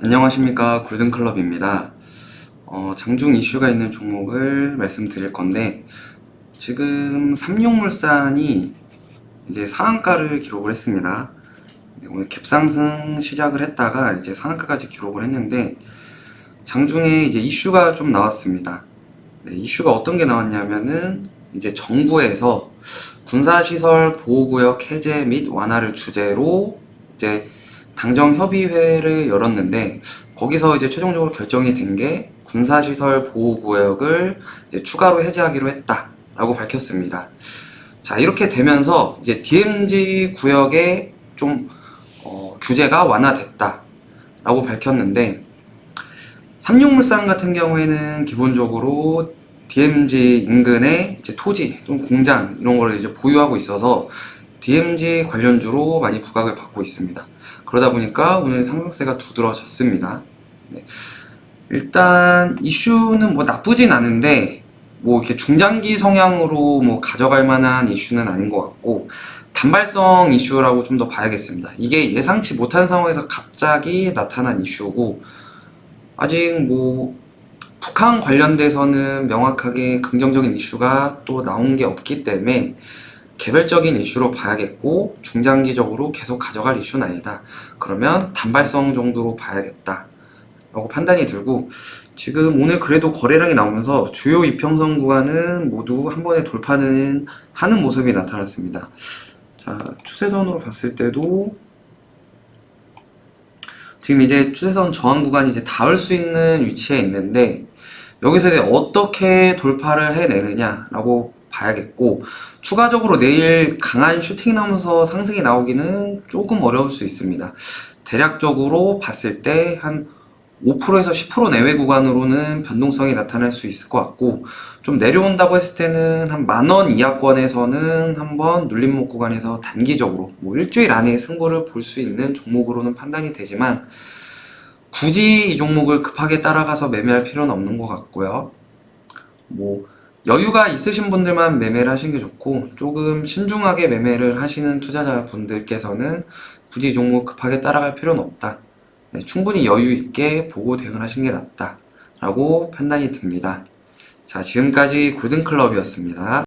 안녕하십니까 골든클럽입니다. 어, 장중 이슈가 있는 종목을 말씀드릴 건데 지금 삼육물산이 이제 상한가를 기록을 했습니다. 네, 오늘 갭상승 시작을 했다가 이제 상한가까지 기록을 했는데 장중에 이제 이슈가 좀 나왔습니다. 네, 이슈가 어떤 게 나왔냐면은 이제 정부에서 군사시설 보호구역 해제 및 완화를 주제로 이제 당정 협의회를 열었는데 거기서 이제 최종적으로 결정이 된 게 군사시설 보호 구역을 이제 추가로 해제하기로 했다라고 밝혔습니다. 자 이렇게 되면서 이제 DMZ 구역에 좀 어, 규제가 완화됐다라고 밝혔는데 삼육물산 같은 경우에는 기본적으로 DMZ 인근에 이제 토지, 좀 공장 이런 거를 이제 보유하고 있어서 DMZ 관련주로 많이 부각을 받고 있습니다. 그러다 보니까 오늘 상승세가 두드러졌습니다. 네. 일단 이슈는 뭐 나쁘진 않은데 뭐 이렇게 중장기 성향으로 뭐 가져갈 만한 이슈는 아닌 것 같고 단발성 이슈라고 좀 더 봐야겠습니다. 이게 예상치 못한 상황에서 갑자기 나타난 이슈고 아직 뭐 북한 관련돼서는 명확하게 긍정적인 이슈가 또 나온 게 없기 때문에 개별적인 이슈로 봐야겠고 중장기적으로 계속 가져갈 이슈는 아니다. 그러면 단발성 정도로 봐야겠다. 라고 판단이 들고 지금 오늘 그래도 거래량이 나오면서 주요 이평선 구간은 모두 한 번에 돌파는 하는 모습이 나타났습니다. 자, 추세선으로 봤을 때도 지금 이제 추세선 저항 구간이 이제 닿을 수 있는 위치에 있는데 여기서 이제 어떻게 돌파를 해내느냐라고 봐야겠고 추가적으로 내일 강한 슈팅이 나오면서 상승이 나오기는 조금 어려울 수 있습니다. 대략적으로 봤을 때 한 5%에서 10% 내외 구간으로는 변동성이 나타날 수 있을 것 같고 좀 내려온다고 했을 때는 한 만 원 이하권에서는 한번 눌림목 구간에서 단기적으로 뭐 일주일 안에 승부를 볼 수 있는 종목으로는 판단이 되지만 굳이 이 종목을 급하게 따라가서 매매할 필요는 없는 것 같고요. 뭐 여유가 있으신 분들만 매매를 하시는 게 좋고 조금 신중하게 매매를 하시는 투자자분들께서는 굳이 이 종목 급하게 따라갈 필요는 없다. 네, 충분히 여유 있게 보고 대응을 하시는 게 낫다 라고 판단이 듭니다. 자, 지금까지 골든클럽이었습니다.